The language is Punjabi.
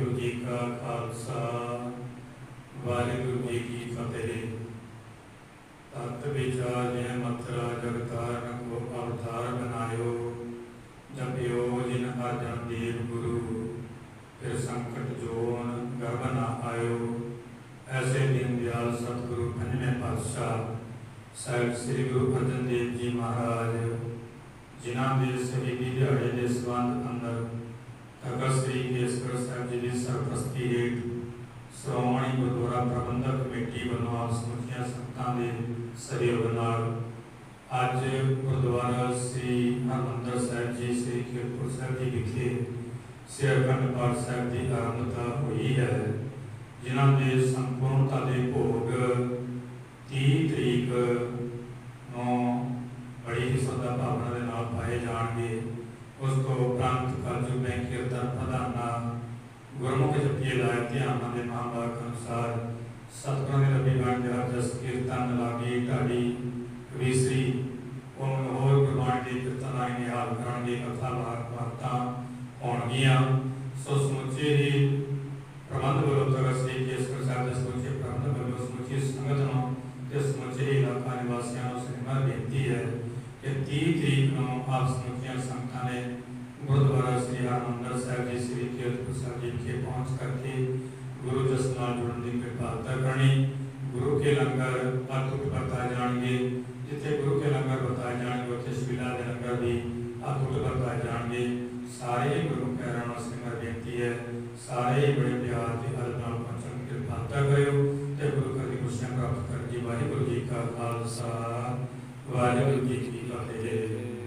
ਵਾਹਿਗੁਰੂ ਜੀ ਕਾ ਖਾਲਸਾ, ਵਾਹਿਗੁਰੂ ਜੀ ਕੀ ਫਤਿਹ। ਤਤ ਵਿਚਾਰ ਜੈ ਮਥਰਾ ਜਗਤਾਰਨ ਕੋ ਅਵਤਾਰ ਬਨਾਇਓ, ਜਪਿਓ ਜਿਨ ਅਰਜਨ ਦੇਵ ਗੁਰੂ। ਫਿਰ ਸੰਕਟ ਜੋਨ ਗਰਭ ਨਾ ਆਇਓ, ਐਸੇ ਦਿਨ ਦਿਆਲ ਸਤਿਗੁਰੂ ਪੰਜਵੇਂ ਪਾਤਸ਼ਾਹ, ਸਾਹਿਬ ਸ੍ਰੀ ਗੁਰੂ ਅਰਜਨ ਦੇਵ ਜੀ ਮਹਾਰਾਜ, ਜਿਨ੍ਹਾਂ ਦੇ ਸ਼ਹੀਦੀ ਦਿਹਾੜੇ ਦੇ ਸੰਬੰਧ ਅੰਦਰ ਤਖਤ ਸ੍ਰੀ ਕੇਸਗੜ੍ਹ ਸਾਹਿਬ ਜੀ ਦੀ ਸਰਪ੍ਰਸਤੀ ਹੇਠ ਸ਼੍ਰੋਮਣੀ ਗੁਰਦੁਆਰਾ ਪ੍ਰਬੰਧਕ ਕਮੇਟੀ ਵੱਲੋਂ ਆਪ ਸਮੁੱਚੀਆਂ ਸੰਗਤਾਂ ਦੇ ਸਹਿਯੋਗ ਨਾਲ ਅੱਜ ਗੁਰਦੁਆਰਾ ਸ੍ਰੀ ਹਰਿਮੰਦਰ ਸਾਹਿਬ ਜੀ, ਸ੍ਰੀ ਕੀਰਤਪੁਰ ਸਾਹਿਬ ਜੀ ਵਿਖੇ ਸ੍ਰੀ ਅਖੰਡ ਪਾਠ ਸਾਹਿਬ ਦੀ ਆਰੰਭਤਾ ਹੋਈ ਹੈ, ਜਿਨ੍ਹਾਂ ਦੇ ਸੰਪੂਰਨਤਾ ਦੇ ਭੋਗ ਗੁਰਮੁਖ ਜਪੀਏ ਲਾਇ ਧਿਆਨ ਦੇ ਮਹਾਂਵਾਕ ਅਨੁਸਾਰ ਸਤਿਗੁਰਾਂ ਦੇ ਰੱਬੀ ਬਾਣ ਜਹਾ ਜਸ ਕੀਰਤਨ ਲਾਗੀ ਢਾਡੀ ਕਵੀਸਰੀ ਉਹ ਹੋਰ ਗੁਰਬਾਣੀ ਦੇ ਕੀਰਤਨ ਆਈ ਨਿਹਾਲ ਕਰਨਗੇ ਕਥਾ ਵਾਰ ਵਾਰਤਾ ਹੋਣਗੀਆਂ ਸੋ ਸਮੁੱਚੇ ਹੀ ਪ੍ਰਬੰਧ ਵੱਲੋਂ ਤਖਤ ਸ੍ਰੀ ਕੇਸਗੜ੍ਹ ਸਾਹਿਬ ਦੇ ਸਮੁੱਚੇ ਪ੍ਰਬੰਧ ਵੱਲੋਂ ਸਮੁੱਚੀ ਸੰਗਤ ਨੂੰ ਤੇ ਸਮੁੱਚੇ ਇਲਾਕਾ ਨਿਵਾਸੀਆਂ ਨੂੰ ਸਿਨੇਮਾ ਬੇਨਤੀ ਹੈ ਕਿ 30 ਤਰੀਕ ਨੂੰ ਆਪ ਸਮੁੱਚੀਆਂ ਸੰਗਤਾਂ ਨੇ ਸਾਹਿਬ ਪਹੁੰਚ ਕਰਕੇ ਗੁਰੂ ਜਸ ਨਾਲ ਜੁੜਨ ਦੀ ਕਿਰਪਾਲਤਾ ਕਰਨੀ, ਗੁਰੂ ਕੇ ਲੰਗਰ ਅਤੁੱਟ ਵਰਤਾਏ ਜਾਣਗੇ, ਜਿੱਥੇ ਗੁਰੂ ਕੇ ਲੰਗਰ ਵਰਤਾਏ ਜਾਣਗੇ, ਉੱਥੇ ਸ਼ਿਲਾ ਦੇ ਲੰਗਰ ਵੀ ਅਤੁੱਟ ਵਰਤਾਏ ਜਾਣਗੇ। ਸਾਰੇ ਹੀ ਗੁਰੂ ਪਿਆਰਿਆਂ ਨੂੰ ਸਿਮਰ ਬੇਨਤੀ ਹੈ, ਸਾਰੇ ਹੀ ਬੜੇ ਪਿਆਰ ਤੇ ਹਰ ਨਾਲ ਪਹੁੰਚਣ ਦੀ ਕਿਰਪਾਲਤਾ ਕਰਿਓ ਤੇ ਗੁਰੂ ਘਰ ਦੀ ਖੁਸ਼ੀਆਂ ਪ੍ਰਾਪਤ ਕਰਨ ਦੀ ਵਾਹਿਗੁਰੂ ਜੀ ਕਾ ਖਾਲਸਾ। ਵਾਹਿਗੁਰੂ ਜੀ ਕੀ ਫਤਿਹ।